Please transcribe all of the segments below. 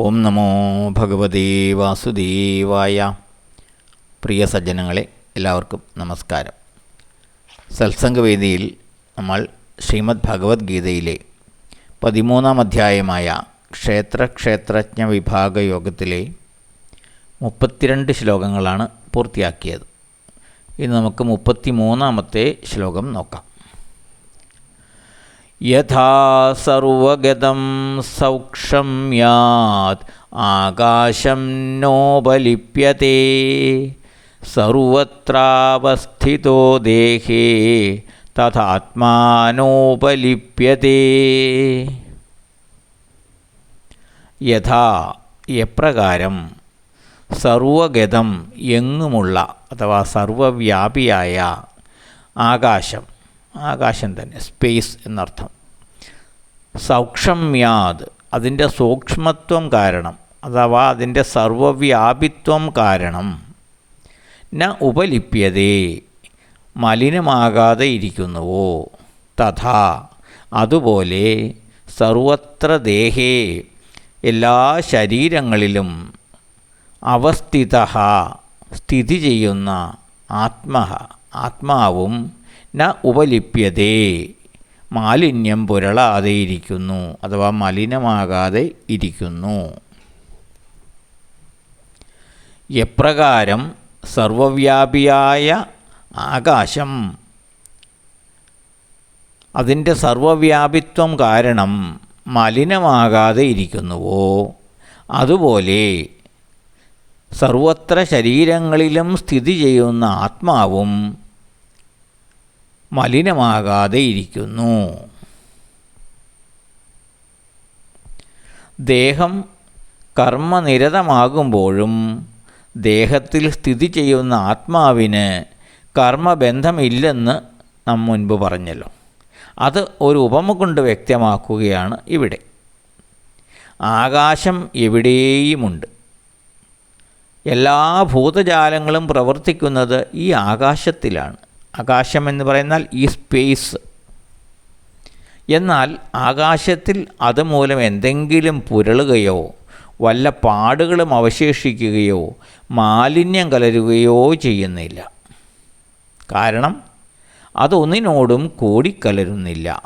ഓം നമോ ഭഗവതേ വാസുദേവായ. പ്രിയ സജ്ജനങ്ങളെ എല്ലാവർക്കും നമസ്കാരം. സത്സംഗവേദിയിൽ നമ്മൾ ശ്രീമദ് ഭഗവത്ഗീതയിലെ പതിമൂന്നാം അധ്യായമായ ക്ഷേത്ര ക്ഷേത്രജ്ഞ വിഭാഗ യോഗത്തിലെ മുപ്പത്തിരണ്ട് ശ്ലോകങ്ങളാണ് പൂർത്തിയാക്കിയത്. ഇന്ന് നമുക്ക് മുപ്പത്തി മൂന്നാമത്തെ ശ്ലോകം നോക്കാം. യഥാ സർവഗതം സൗക്ഷം യാത് ആകാശം നോപലിപ്യത്തെ സർവത്രാവസ്ഥിതോ ദേഹേ. തഥാത്മാനോപലിപ്യത്തെ യഥാ എപ്രകാരം സർവഗതം എങ്ങുമുള്ള അഥവാ സർവവ്യാപിയായ ആകാശം ആകാശം തന്നെ സ്പേസ് എന്നർത്ഥം. സൗക്ഷമ്യാത് അതിന്റെ സൂക്ഷ്മത്വം കാരണം അഥവാ അതിന്റെ സർവവ്യാപിത്വം കാരണം ന ഉപലിപ്യതേ മലിനമാകാതെ ഇരിക്കുന്നുവോ തഥാ അതുപോലെ സർവത്ര ദേഹേ എല്ലാ ശരീരങ്ങളിലും അവസ്ഥിത സ്ഥിതി ചെയ്യുന്ന ആത്മ ആത്മാവും ന ഉപലിപ്യതേ. മാലിന്യം പുരളാതെ ഇരിക്കുന്നു അഥവാ മലിനമാകാതെ ഇരിക്കുന്നു. എപ്രകാരം സർവവ്യാപിയായ ആകാശം? അതിന്റെ സർവവ്യാപിത്വം കാരണം മലിനമാകാതെ ഇരിക്കുന്നുവോ? അതുപോലെ സർവത്ര ശരീരങ്ങളിലും സ്ഥിതി ചെയ്യുന്ന ആത്മാവും മലിനമാകാതെ ഇരിക്കുന്നു ദേഹം കർമ്മനിരതമാകുമ്പോഴും ദേഹത്തിൽ സ്ഥിതി ചെയ്യുന്ന ആത്മാവിന് കർമ്മബന്ധമില്ലെന്ന് നാം മുൻപ് പറഞ്ഞല്ലോ. അത് ഒരു ഉപമ കൊണ്ട് വ്യക്തമാക്കുകയാണ് ഇവിടെ. ആകാശം എവിടെയുമുണ്ട്? എല്ലാ ഭൂതജാലങ്ങളും പ്രവർത്തിക്കുന്നത് ഈ ആകാശത്തിലാണ്. ആകാശം എന്ന് പറയുന്നാൽ ഈ സ്പേസ് എന്നാൽ ആകാശത്തിൽ അതുമൂലം എന്തെങ്കിലും പുരളുകയോ വല്ല പാടുകളും അവശേഷിക്കുകയോ മാലിന്യം കലരുകയോ ചെയ്യുന്നില്ല. കാരണം അതൊന്നിനോടും കൂടിക്കലരുന്നില്ല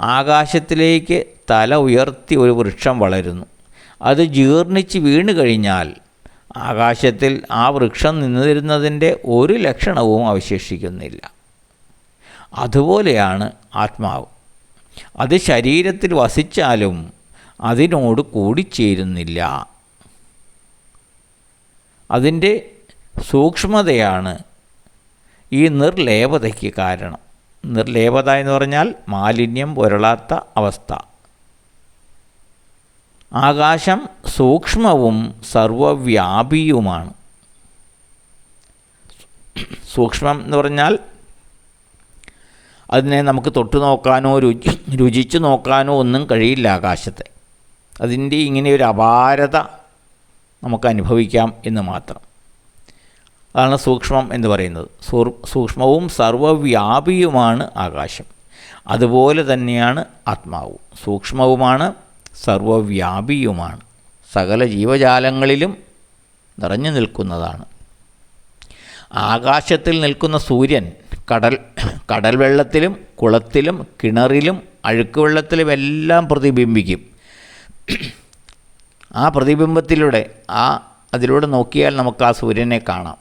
ആകാശത്തിലേക്ക് തല ഉയർത്തി ഒരു വൃക്ഷം വളരുന്നു. അത് ജീർണിച്ച് വീണു കഴിഞ്ഞാൽ ആകാശത്തിൽ ആ വൃക്ഷം നിന്നിരുന്നതിന്റെ ഒരു ലക്ഷണവും അവശേഷിക്കുന്നില്ല. അതുപോലെയാണ് ആത്മാവ്. അത് ശരീരത്തിൽ വസിച്ചാലും അതിനോട് കൂടിച്ചേരുന്നില്ല. അതിന്റെ സൂക്ഷ്മതയാണ് ഈ നിർലേപതയ്ക്ക് കാരണം. നിർലേപത എന്ന് പറഞ്ഞാൽ മാലിന്യം പുരളാത്ത അവസ്ഥ. ആകാശം സൂക്ഷ്മവും സർവവ്യാപിയുമാണ്. സൂക്ഷ്മം എന്ന് പറഞ്ഞാൽ അതിനെ നമുക്ക് തൊട്ടു നോക്കാനോ രുചി രുചിച്ചു നോക്കാനോ ഒന്നും കഴിയില്ല ആകാശത്തെ. അതിന്റെ ഇങ്ങനെ ഒരു അപാരത നമുക്ക് അനുഭവിക്കാം എന്ന് മാത്രം. അതാണ് സൂക്ഷ്മം എന്ന് പറയുന്നത്. സൂക്ഷ്മവും സർവവ്യാപിയുമാണ് ആകാശം. അതുപോലെ തന്നെയാണ് ആത്മാവും. സൂക്ഷ്മവുമാണ് സർവവ്യാപിയുമാണ്. സകല ജീവജാലങ്ങളിലും നിറഞ്ഞു നിൽക്കുന്നതാണ്. ആകാശത്തിൽ നിൽക്കുന്ന സൂര്യൻ കടൽ കടൽ വെള്ളത്തിലും കുളത്തിലും കിണറിലും അഴുക്ക് വെള്ളത്തിലും എല്ലാം പ്രതിബിംബിക്കും. ആ പ്രതിബിംബത്തിലൂടെ ആ അതിലൂടെ നോക്കിയാൽ നമുക്ക് ആ സൂര്യനെ കാണാം.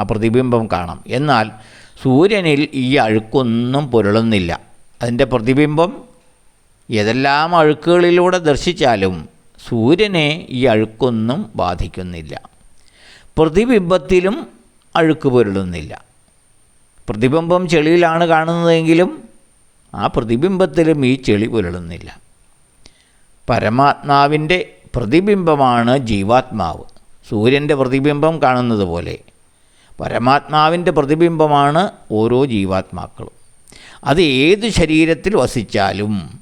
ആ പ്രതിബിംബം കാണാം. എന്നാൽ സൂര്യനിൽ ഈ അഴുക്കൊന്നും പുരളുന്നില്ല. അതിന്റെ പ്രതിബിംബം ഏതെല്ലാം അഴുക്കുകളിലൂടെ ദർശിച്ചാലും സൂര്യനെ ഈ അഴുക്കൊന്നും ബാധിക്കുന്നില്ല. പ്രതിബിംബത്തിലും അഴുക്ക് പൊരുളുന്നില്ല. പ്രതിബിംബം ചെളിയിലാണ് കാണുന്നതെങ്കിലും ആ പ്രതിബിംബത്തിലും ഈ ചെളി പുരളുന്നില്ല. പരമാത്മാവിന്റെ പ്രതിബിംബമാണ് ജീവാത്മാവ്. സൂര്യന്റെ പ്രതിബിംബം കാണുന്നത് പോലെ പരമാത്മാവിന്റെ പ്രതിബിംബമാണ് ഓരോ ജീവാത്മാക്കളും. അത് ഏത് ശരീരത്തിൽ വസിച്ചാലും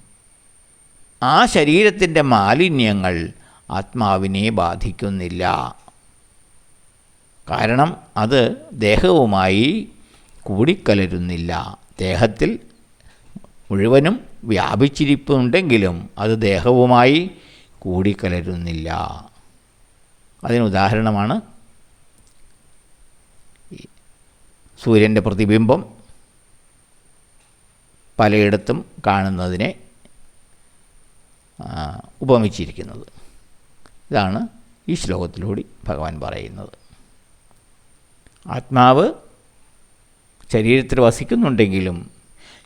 ആ ശരീരത്തിന്റെ മാലിന്യങ്ങൾ ആത്മാവിനെ ബാധിക്കുന്നില്ല. കാരണം അത് ദേഹവുമായി കൂടിക്കലരുന്നില്ല. ദേഹത്തിൽ മുഴുവനും വ്യാപിച്ചിരിപ്പുണ്ടെങ്കിലും അത് ദേഹവുമായി കൂടിക്കലരുന്നില്ല. അതിനുദാഹരണമാണ് സൂര്യന്റെ പ്രതിബിംബം പലയിടത്തും കാണുന്നതിനെ ഉപമിച്ചിരിക്കുന്നത്. ഇതാണ് ഈ ശ്ലോകത്തിലൂടെ ഭഗവാൻ പറയുന്നത്. ആത്മാവ് ശരീരത്തിൽ വസിക്കുന്നുണ്ടെങ്കിലും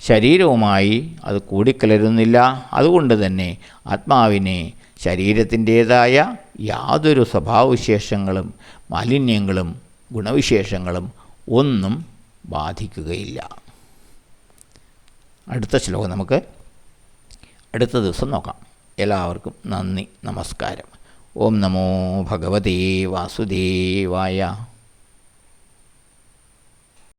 ശരീരവുമായി അത് കൂടിക്കലരുന്നില്ല. അതുകൊണ്ട് തന്നെ ആത്മാവിനെ ശരീരത്തിന്റേതായ യാതൊരു സ്വഭാവവിശേഷങ്ങളും മാലിന്യങ്ങളും ഗുണവിശേഷങ്ങളും ഒന്നും ബാധിക്കുകയില്ല. അടുത്ത ശ്ലോകം നമുക്ക് അടുത്ത ദിവസം നോക്കാം. എല്ലാവർക്കും നന്ദി നമസ്കാരം. ഓം നമോ ഭഗവതേ വാസുദേവായ.